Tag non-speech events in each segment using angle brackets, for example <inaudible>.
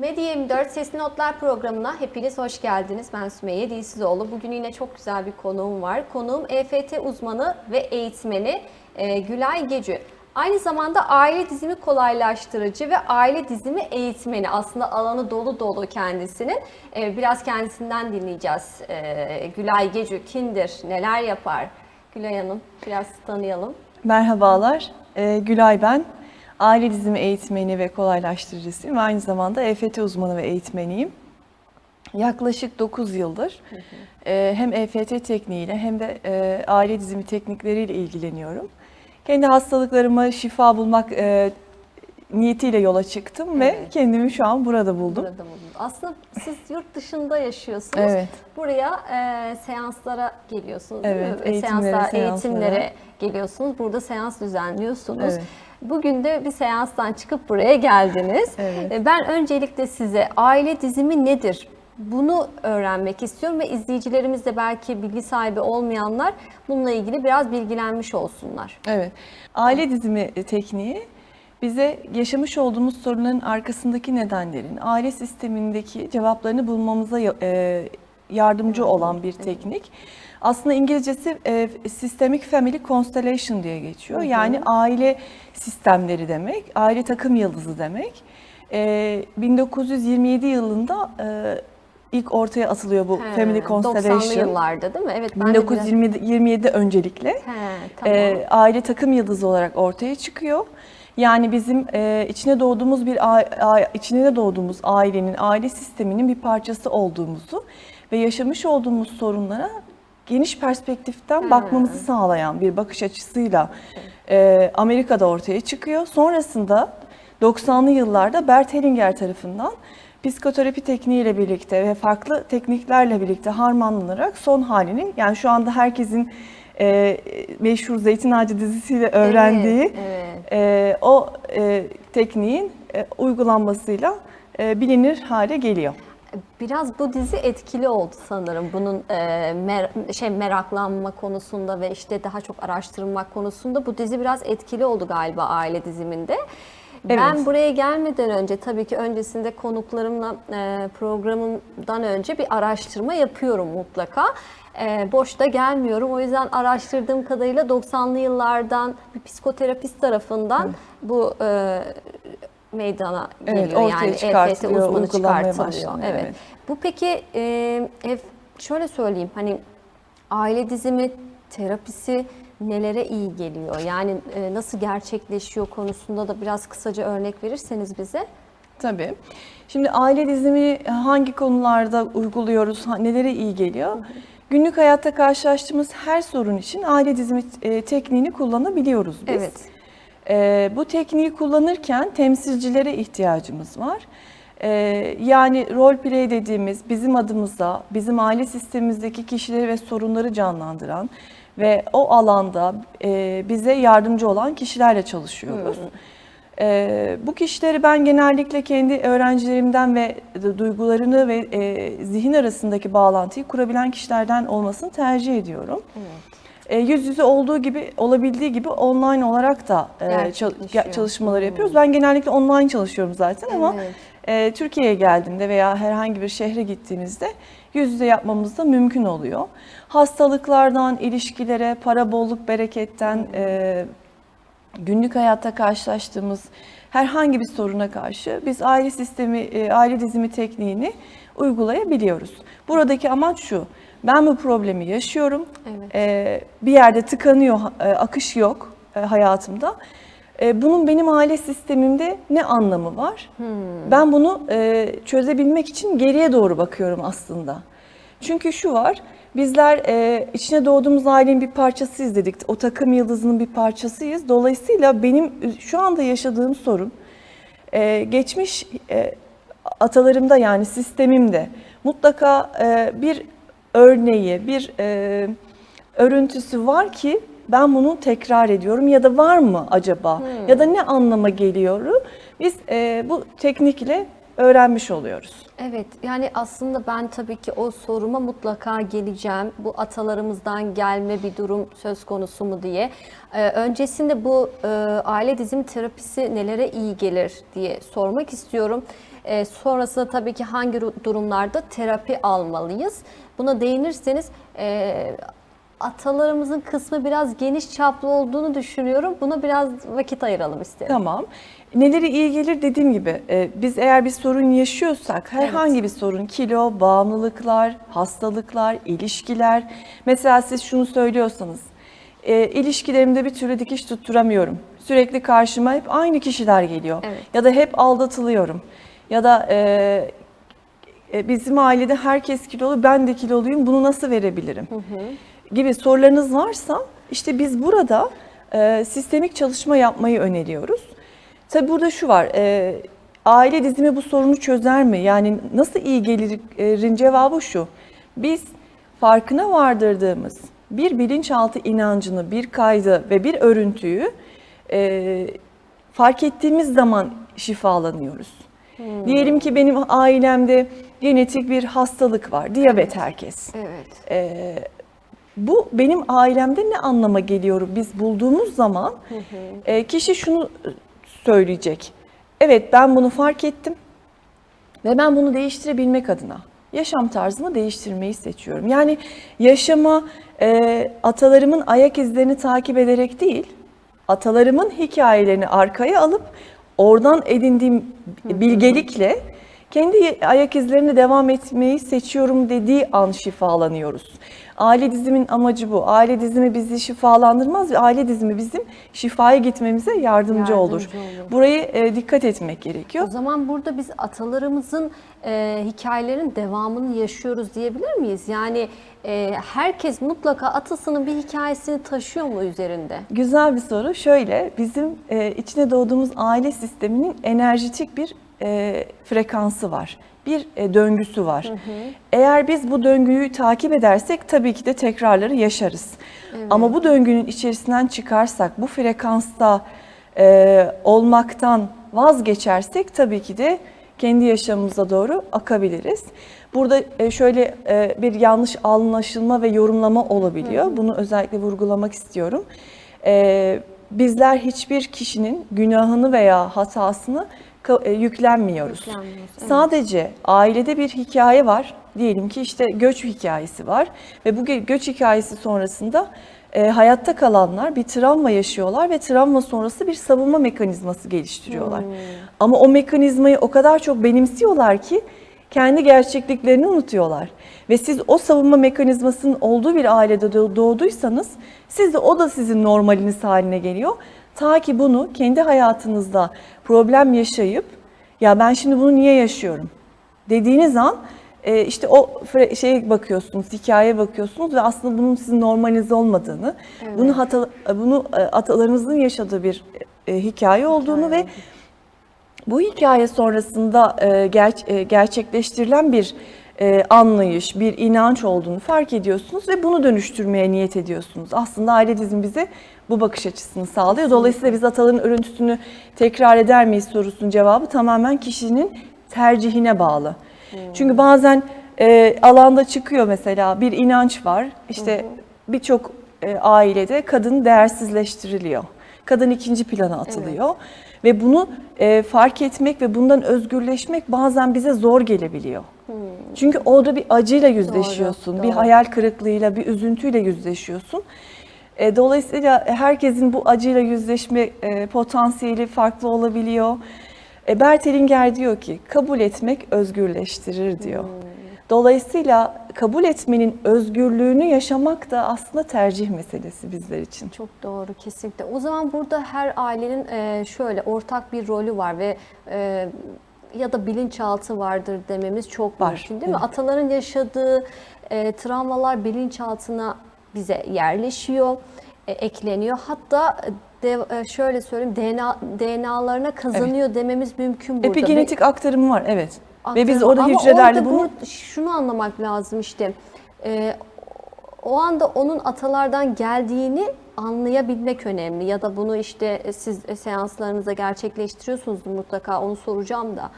Medya 24 Sesli Notlar programına hepiniz hoş geldiniz. Ben Sümeyye Dilsizoğlu. Bugün yine çok güzel bir konuğum var. Konuğum EFT uzmanı ve eğitmeni e, Gülay Gecü. Aynı zamanda aile dizimi kolaylaştırıcı ve aile dizimi eğitmeni. Aslında alanı dolu dolu kendisinin. E, biraz kendisinden dinleyeceğiz. E, Gülay Gecü kimdir, neler yapar? Gülay Hanım biraz tanıyalım. Merhabalar, Gülay ben. Aile dizimi eğitmeni ve kolaylaştırıcısıyım. Aynı zamanda EFT uzmanı ve eğitmeniyim. Yaklaşık 9 yıldır e, hem EFT tekniğiyle hem de e, aile dizimi teknikleriyle ilgileniyorum. Kendi hastalıklarıma şifa bulmak e, niyetiyle yola çıktım ve Evet. kendimi şu an burada buldum. Burada buldum. Aslında siz yurt dışında yaşıyorsunuz. Evet. Buraya e, seanslara geliyorsunuz. Evet, değil mi? Ve eğitimlere, seanslar, seanslara. eğitimlere geliyorsunuz. Burada seans düzenliyorsunuz. Evet. Bugün de bir seanstan çıkıp buraya geldiniz. Evet. E, Ben öncelikle size aile dizimi nedir? Bunu öğrenmek istiyorum ve izleyicilerimiz de belki bilgi sahibi olmayanlar bununla ilgili biraz bilgilenmiş olsunlar. Evet. Aile dizimi tekniği bize yaşamış olduğumuz sorunların arkasındaki nedenlerin, aile sistemindeki cevaplarını bulmamıza e, yardımcı olan bir teknik. Aslında İngilizcesi e, Systemic Family Constellation diye geçiyor. Yani aile sistemleri demek, aile takım yıldızı demek. E, 1927 yılında e, ilk ortaya atılıyor bu He, Family 90'lı Constellation. yıllarda değil mi? Evet. ben de biraz- 1927 öncelikle. He, tamam. Ee, aile takım yıldızı olarak ortaya çıkıyor. Yani bizim e, içine doğduğumuz bir içine doğduğumuz ailenin, aile sisteminin bir parçası olduğumuzu ve yaşamış olduğumuz sorunlara geniş perspektiften Ha. bakmamızı sağlayan bir bakış açısıyla e, Amerika'da ortaya çıkıyor. Sonrasında 90'lı yıllarda Bert Hellinger tarafından psikoterapi tekniğiyle birlikte ve farklı tekniklerle birlikte harmanlanarak son halini yani şu anda herkesin e, meşhur Zeytin Ağacı dizisiyle öğrendiği Evet, evet. e, o e, tekniğin e, uygulanmasıyla e, bilinir hale geliyor. Biraz bu dizi etkili oldu sanırım. Bunun e, mer- şey meraklanma konusunda ve işte daha çok araştırmak konusunda bu dizi biraz etkili oldu galiba aile diziminde. Ben Evet. buraya gelmeden önce tabii ki öncesinde konuklarımla e, programımdan önce bir araştırma yapıyorum mutlaka. E, boşta gelmiyorum. O yüzden araştırdığım kadarıyla 90'lı yıllardan bir psikoterapist tarafından bu e, meydana Evet, geliyor. ortaya yani EFT uzmanı çıkartılıyor. başlanıyor, Evet. evet. Bu peki e, Ef- şöyle söyleyeyim hani aile dizimi terapisi nelere iyi geliyor? Yani e, nasıl gerçekleşiyor konusunda da biraz kısaca örnek verirseniz bize. Tabii. Şimdi aile dizimi hangi konularda uyguluyoruz, nelere iyi geliyor? Günlük hayatta karşılaştığımız her sorun için aile dizimi e, tekniğini kullanabiliyoruz biz. Evet. E, bu tekniği kullanırken temsilcilere ihtiyacımız var. E, yani role play dediğimiz bizim adımıza, bizim aile sistemimizdeki kişileri ve sorunları canlandıran ve o alanda e, bize yardımcı olan kişilerle çalışıyoruz. Ee, bu kişileri ben genellikle kendi öğrencilerimden ve duygularını ve e, zihin arasındaki bağlantıyı kurabilen kişilerden olmasını tercih ediyorum. E, yüz yüze olduğu gibi olabildiği gibi online olarak da e, çal- Gerçekleşiyor. ge- çalışmaları yapıyoruz. Ben genellikle online çalışıyorum zaten ama Evet. e, Türkiye'ye geldiğimde veya herhangi bir şehre gittiğimizde yüz yüze yapmamız da mümkün oluyor. Hastalıklardan ilişkilere, para bolluk bereketten e, günlük hayatta karşılaştığımız herhangi bir soruna karşı biz aile sistemi, e, aile dizimi tekniğini uygulayabiliyoruz. Buradaki amaç şu, ben bu problemi yaşıyorum, Evet. E, bir yerde tıkanıyor, e, akış yok e, hayatımda. E, Bunun benim aile sistemimde ne anlamı var? Ben bunu e, çözebilmek için geriye doğru bakıyorum aslında. Çünkü şu var, bizler e, içine doğduğumuz ailenin bir parçasıyız dedik. O takım yıldızının bir parçasıyız. Dolayısıyla benim şu anda yaşadığım sorun, e, geçmiş e, atalarımda yani sistemimde mutlaka e, bir örneği, bir e, örüntüsü var ki ben bunu tekrar ediyorum ya da var mı acaba ya da ne anlama geliyoru biz e, bu teknikle öğrenmiş oluyoruz. Evet yani aslında ben tabii ki o soruma mutlaka geleceğim. Bu atalarımızdan gelme bir durum söz konusu mu diye. Ee, öncesinde bu e, aile dizim terapisi nelere iyi gelir diye sormak istiyorum. E, sonrasında tabii ki hangi ru- durumlarda terapi almalıyız? Buna değinirseniz e, atalarımızın kısmı biraz geniş çaplı olduğunu düşünüyorum. Buna biraz vakit ayıralım isterim. Tamam. Neleri iyi gelir dediğim gibi e, biz eğer bir sorun yaşıyorsak herhangi bir sorun kilo, bağımlılıklar, hastalıklar, ilişkiler. Mesela siz şunu söylüyorsanız e, ilişkilerimde bir türlü dikiş tutturamıyorum. Sürekli karşıma hep aynı kişiler geliyor. Evet. Ya da hep aldatılıyorum. Ya da e, bizim ailede herkes kilolu ben de kiloluyum bunu nasıl verebilirim? gibi sorularınız varsa işte biz burada e, sistemik çalışma yapmayı öneriyoruz. Tabi burada şu var, e, aile dizimi bu sorunu çözer mi? Yani nasıl iyi gelirin cevabı şu. Biz farkına vardırdığımız bir bilinçaltı inancını, bir kaydı ve bir örüntüyü e, fark ettiğimiz zaman şifalanıyoruz. Diyelim ki benim ailemde genetik bir hastalık var, diyabet herkes. Evet. Ee, bu benim ailemde ne anlama geliyor biz bulduğumuz zaman e, kişi şunu söyleyecek. Evet ben bunu fark ettim ve ben bunu değiştirebilmek adına yaşam tarzımı değiştirmeyi seçiyorum. Yani yaşama e, atalarımın ayak izlerini takip ederek değil, atalarımın hikayelerini arkaya alıp oradan edindiğim bilgelikle kendi ayak izlerine devam etmeyi seçiyorum dediği an şifalanıyoruz. Aile dizimin amacı bu. Aile dizimi bizi şifalandırmaz ve aile dizimi bizim şifaya gitmemize yardımcı, olur. Yardımcı olur. Burayı e, dikkat etmek gerekiyor. O zaman burada biz atalarımızın e, hikayelerin devamını yaşıyoruz diyebilir miyiz? Yani e, herkes mutlaka atasının bir hikayesini taşıyor mu üzerinde? Güzel bir soru. Şöyle, bizim e, içine doğduğumuz aile sisteminin enerjitik bir e, frekansı var. Bir e, döngüsü var. Eğer biz bu döngüyü takip edersek tabii ki de tekrarları yaşarız. Ama bu döngünün içerisinden çıkarsak, bu frekansta e, olmaktan vazgeçersek tabii ki de kendi yaşamımıza doğru akabiliriz. Burada e, şöyle e, bir yanlış anlaşılma ve yorumlama olabiliyor. Bunu özellikle vurgulamak istiyorum. Bizler hiçbir kişinin günahını veya hatasını e, yüklenmiyoruz. Evet. Sadece ailede bir hikaye var. Diyelim ki işte göç hikayesi var ve bu gö- göç hikayesi sonrasında e, hayatta kalanlar bir travma yaşıyorlar ve travma sonrası bir savunma mekanizması geliştiriyorlar. Ama o mekanizmayı o kadar çok benimsiyorlar ki kendi gerçekliklerini unutuyorlar. Ve siz o savunma mekanizmasının olduğu bir ailede doğ- doğduysanız siz de o da sizin normaliniz haline geliyor. Ta ki bunu kendi hayatınızda problem yaşayıp ya ben şimdi bunu niye yaşıyorum dediğiniz an e, işte o şeye bakıyorsunuz, hikayeye bakıyorsunuz ve aslında bunun sizin normaliniz olmadığını, bunu hata, bunu e, atalarınızın yaşadığı bir e, hikaye olduğunu ve bu hikaye sonrasında e, ger- e, gerçekleştirilen bir e, anlayış, bir inanç olduğunu fark ediyorsunuz ve bunu dönüştürmeye niyet ediyorsunuz. Aslında aile dizim bize bu bakış açısını sağlıyor. Dolayısıyla biz ataların örüntüsünü tekrar eder miyiz sorusunun cevabı tamamen kişinin tercihine bağlı. Çünkü bazen e, alanda çıkıyor mesela bir inanç var. İşte birçok e, ailede kadın değersizleştiriliyor. Kadın ikinci plana atılıyor. Ve bunu e, fark etmek ve bundan özgürleşmek bazen bize zor gelebiliyor. Çünkü orada bir acıyla yüzleşiyorsun, bir doğru. hayal kırıklığıyla, bir üzüntüyle yüzleşiyorsun. E, dolayısıyla herkesin bu acıyla yüzleşme e, potansiyeli farklı olabiliyor. E, Bert Hellinger diyor ki kabul etmek özgürleştirir diyor. Dolayısıyla kabul etmenin özgürlüğünü yaşamak da aslında tercih meselesi bizler için. Çok doğru kesinlikle. O zaman burada her ailenin e, şöyle ortak bir rolü var ve e, ya da bilinçaltı vardır dememiz çok Var, mümkün değil mi? evet. Ataların yaşadığı e, travmalar bilinçaltına bize yerleşiyor, e, ekleniyor. Hatta de, şöyle söyleyeyim DNA DNA'larına kazanıyor dememiz mümkün burada. Epigenetik aktarımı var evet. Ve biz aktarımı. orada Ama hücrelerle orada bunu bu- şunu anlamak lazım işte. Ee, o anda onun atalardan geldiğini anlayabilmek önemli ya da bunu işte siz seanslarınızda gerçekleştiriyorsunuz mutlaka onu soracağım da.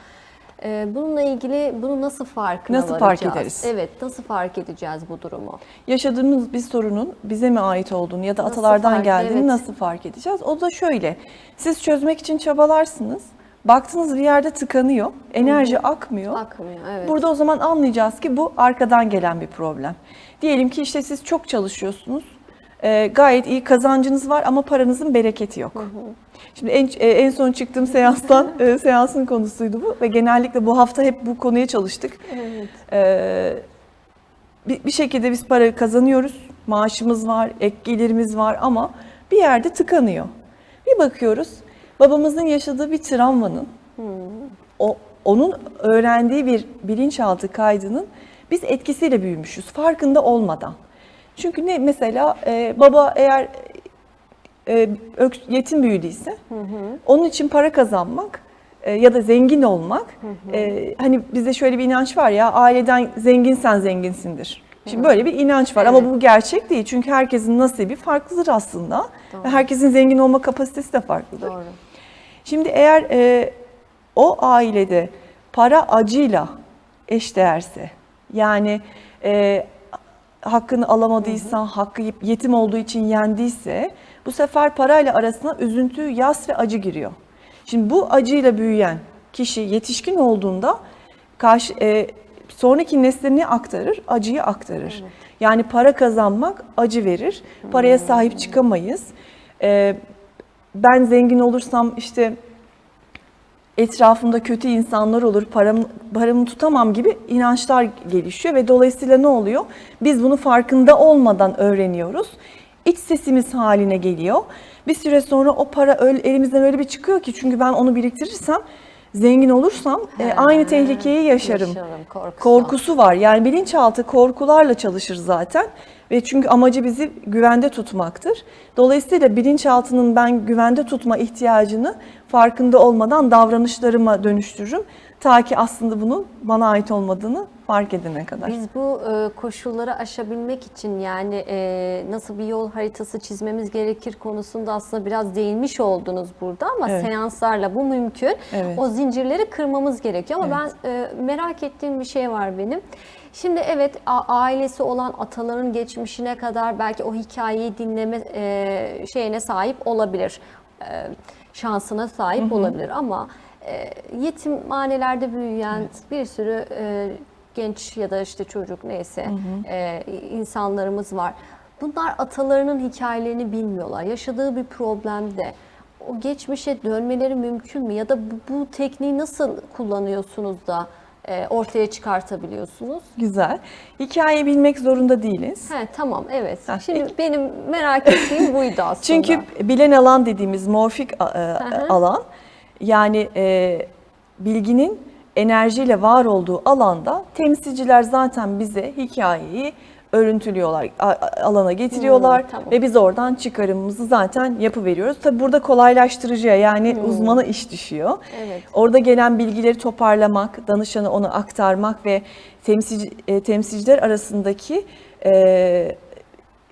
Ee, bununla ilgili bunu nasıl farkına Nasıl fark varacağız? ederiz? Evet, nasıl fark edeceğiz bu durumu? yaşadığımız bir sorunun bize mi ait olduğunu ya da Nasıl atalardan fark- geldiğini evet. nasıl fark edeceğiz? O da şöyle. Siz çözmek için çabalarsınız Baktınız bir yerde tıkanıyor, enerji akmıyor. Akmıyor, evet. Burada o zaman anlayacağız ki bu arkadan gelen bir problem. Diyelim ki işte siz çok çalışıyorsunuz, e, gayet iyi kazancınız var ama paranızın bereketi yok. Şimdi en, e, en son çıktığım seanstan, <laughs> e, seansın konusuydu bu ve genellikle bu hafta hep bu konuya çalıştık. Evet. Ee, bir, bir şekilde biz para kazanıyoruz, maaşımız var, ek gelirimiz var ama bir yerde tıkanıyor. Bir bakıyoruz, babamızın yaşadığı bir travmanın, o onun öğrendiği bir bilinçaltı kaydının biz etkisiyle büyümüşüz, farkında olmadan. Çünkü ne mesela e, baba eğer e, yetim büyüdüyse onun için para kazanmak e, ya da zengin olmak e, hani bizde şöyle bir inanç var ya aileden zenginsen zenginsindir. Şimdi böyle bir inanç var ama Evet. bu gerçek değil çünkü herkesin nasibi farklıdır aslında Doğru. ve herkesin zengin olma kapasitesi de farklıdır. Doğru. Şimdi eğer e, o ailede para acıyla eşdeğerse yani e, hakkını alamadıysa, hakkı yetim olduğu için yendiyse bu sefer parayla arasına üzüntü, yas ve acı giriyor. Şimdi bu acıyla büyüyen kişi yetişkin olduğunda karşı e, sonraki nesline aktarır? Acıyı aktarır. Yani para kazanmak acı verir. Paraya sahip çıkamayız. E, ben zengin olursam işte etrafımda kötü insanlar olur, paramı, paramı tutamam gibi inançlar gelişiyor ve dolayısıyla ne oluyor? Biz bunu farkında olmadan öğreniyoruz. İç sesimiz haline geliyor. Bir süre sonra o para elimizden öyle bir çıkıyor ki çünkü ben onu biriktirirsem zengin olursam e, aynı tehlikeyi yaşarım. Yaşarım, korkusu. Korkusu var. Yani bilinçaltı korkularla çalışır zaten. Ve çünkü amacı bizi güvende tutmaktır. Dolayısıyla bilinçaltının ben güvende tutma ihtiyacını farkında olmadan davranışlarıma dönüştürürüm. Ta ki aslında bunun bana ait olmadığını fark edene kadar. Biz bu e, koşulları aşabilmek için yani e, nasıl bir yol haritası çizmemiz gerekir konusunda aslında biraz değinmiş oldunuz burada ama Evet. seanslarla bu mümkün. Evet. O zincirleri kırmamız gerekiyor ama Evet. ben e, merak ettiğim bir şey var benim. Şimdi evet ailesi olan ataların geçmişine kadar belki o hikayeyi dinleme e, şeyine sahip olabilir. E, şansına sahip olabilir ama e, yetimhanelerde büyüyen bir sürü e, genç ya da işte çocuk neyse e, insanlarımız var. Bunlar atalarının hikayelerini bilmiyorlar. Yaşadığı bir problemde o geçmişe dönmeleri mümkün mü? Ya da bu, bu tekniği nasıl kullanıyorsunuz da ortaya çıkartabiliyorsunuz? Güzel. Hikayeyi bilmek zorunda değiliz. He tamam evet. Ha, Şimdi benim merak ettiğim <laughs> buydu aslında. Çünkü bilen alan dediğimiz morfik a- e, alan yani e, bilginin enerjiyle var olduğu alanda temsilciler zaten bize hikayeyi örüntülüyorlar, alana getiriyorlar Hmm, tamam. ve biz oradan çıkarımımızı zaten yapıveriyoruz. Tabi burada kolaylaştırıcıya yani Hmm. uzmana iş düşüyor. Evet. Orada gelen bilgileri toparlamak, danışana onu aktarmak ve temsilci, e, temsilciler arasındaki e,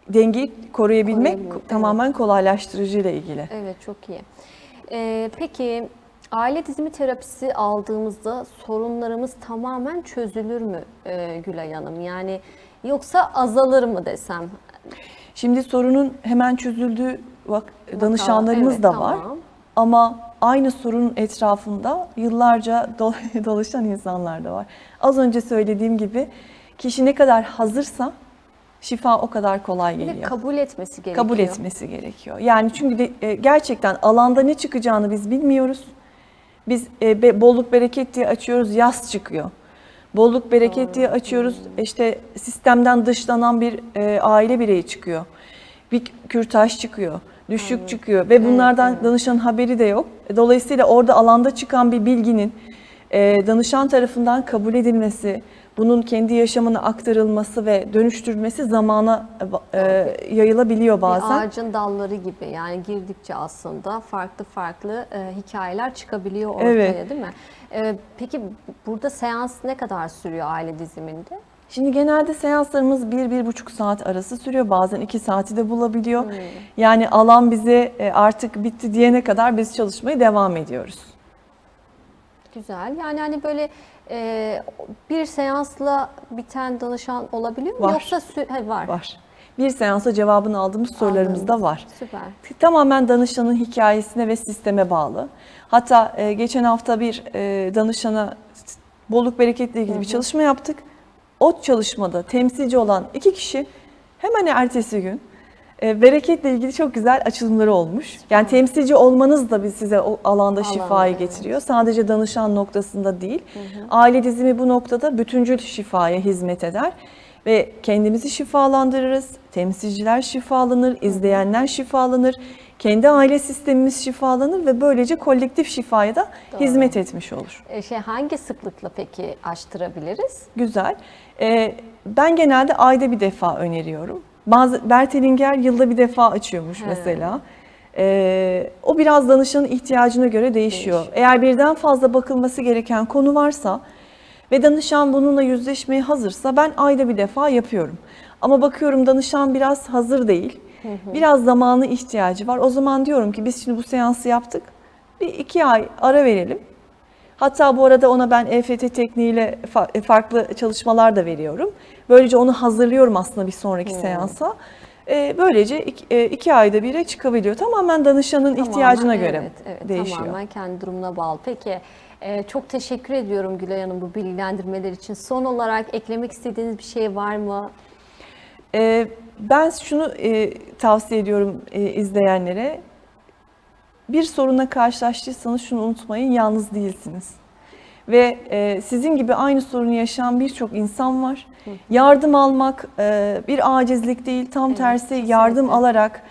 dengeyi koruyabilmek Koruyabilmek, evet. tamamen kolaylaştırıcıyla ilgili. Evet çok iyi. Ee, peki aile dizimi terapisi aldığımızda sorunlarımız tamamen çözülür mü e, Gülay Hanım? Yani yoksa azalır mı desem? Şimdi sorunun hemen çözüldüğü vak- danışanlarımız evet, da var. tamam. Ama aynı sorunun etrafında yıllarca do- <laughs> dolaşan insanlar da var. Az önce söylediğim gibi kişi ne kadar hazırsa şifa o kadar kolay geliyor. kabul etmesi gerekiyor. kabul etmesi gerekiyor. Yani çünkü de, e, gerçekten alanda ne çıkacağını biz bilmiyoruz. Biz e, be- bolluk bereket diye açıyoruz, yaz çıkıyor. Bolluk bereket diye açıyoruz, işte sistemden dışlanan bir e, aile bireyi çıkıyor. Bir kürtaj çıkıyor, düşük çıkıyor ve bunlardan danışan haberi de yok. E, Dolayısıyla orada alanda çıkan bir bilginin e, danışan tarafından kabul edilmesi, bunun kendi yaşamına aktarılması ve dönüştürülmesi zamana e, yayılabiliyor bazen. Bir ağacın dalları gibi yani girdikçe aslında farklı farklı e, hikayeler çıkabiliyor ortaya Evet. değil mi? E, peki burada seans ne kadar sürüyor aile diziminde? Şimdi genelde seanslarımız bir, bir buçuk saat arası sürüyor. Bazen iki saati de bulabiliyor. Hmm. Yani alan bize e, artık bitti diyene kadar biz çalışmaya devam ediyoruz. Güzel. Yani hani böyle e, bir seansla biten danışan olabiliyor mu? Var. Yoksa ha, var. Var. bir seansa cevabını aldığımız sorularımız da var. Süper. Tamamen danışanın hikayesine ve sisteme bağlı. Hatta e, geçen hafta bir e, danışana bolluk bereketle ilgili bir çalışma yaptık. O çalışmada temsilci olan iki kişi hemen ertesi gün e, bereketle ilgili çok güzel açılımları olmuş. Yani temsilci olmanız da bir size o alanda şifayı evet. getiriyor. Sadece danışan noktasında değil. Aile dizimi bu noktada bütüncül şifaya hizmet eder ve kendimizi şifalandırırız. Temsilciler şifalanır, izleyenler şifalanır. Kendi aile sistemimiz şifalanır ve böylece kolektif şifaya da hizmet etmiş olur. E, şey hangi sıklıkla peki açtırabiliriz? Güzel. Ee, ben genelde ayda bir defa öneriyorum. Bazı Bertelinger yılda bir defa açıyormuş He. mesela. Ee, o biraz danışanın ihtiyacına göre değişiyor. Değişiyor. Eğer birden fazla bakılması gereken konu varsa ve danışan bununla yüzleşmeye hazırsa ben ayda bir defa yapıyorum. Ama bakıyorum danışan biraz hazır değil. Biraz zamanı ihtiyacı var. O zaman diyorum ki biz şimdi bu seansı yaptık. Bir iki ay ara verelim. Hatta bu arada ona ben EFT tekniğiyle fa- farklı çalışmalar da veriyorum. Böylece onu hazırlıyorum aslında bir sonraki seansa. Ee, Böylece iki, e, iki ayda bire çıkabiliyor. Tamamen danışanın Tamamen, ihtiyacına göre evet, evet, değişiyor. Tamamen kendi durumuna bağlı. Peki e, çok teşekkür ediyorum Gülay Hanım bu bilgilendirmeler için. Son olarak eklemek istediğiniz bir şey var mı? Ben şunu e, tavsiye ediyorum e, izleyenlere. Bir sorunla karşılaştıysanız şunu unutmayın, yalnız değilsiniz. Ve e, sizin gibi aynı sorunu yaşayan birçok insan var. Yardım almak e, bir acizlik değil, tam Evet, tersi kesinlikle. yardım alarak,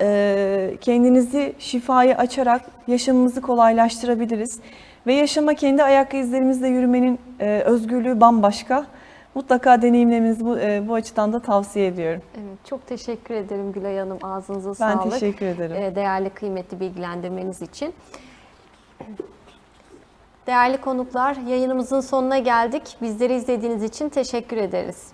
e, kendinizi şifaya açarak yaşamımızı kolaylaştırabiliriz. Ve yaşama kendi ayak izlerimizle yürümenin e, özgürlüğü bambaşka. Mutlaka deneyimlemenizi bu, e, bu açıdan da tavsiye ediyorum. Evet, çok teşekkür ederim Gülay Hanım. Ağzınıza Ben sağlık. teşekkür ederim. E, değerli kıymetli bilgilendirmeniz için. Değerli konuklar, yayınımızın sonuna geldik. Bizleri izlediğiniz için teşekkür ederiz.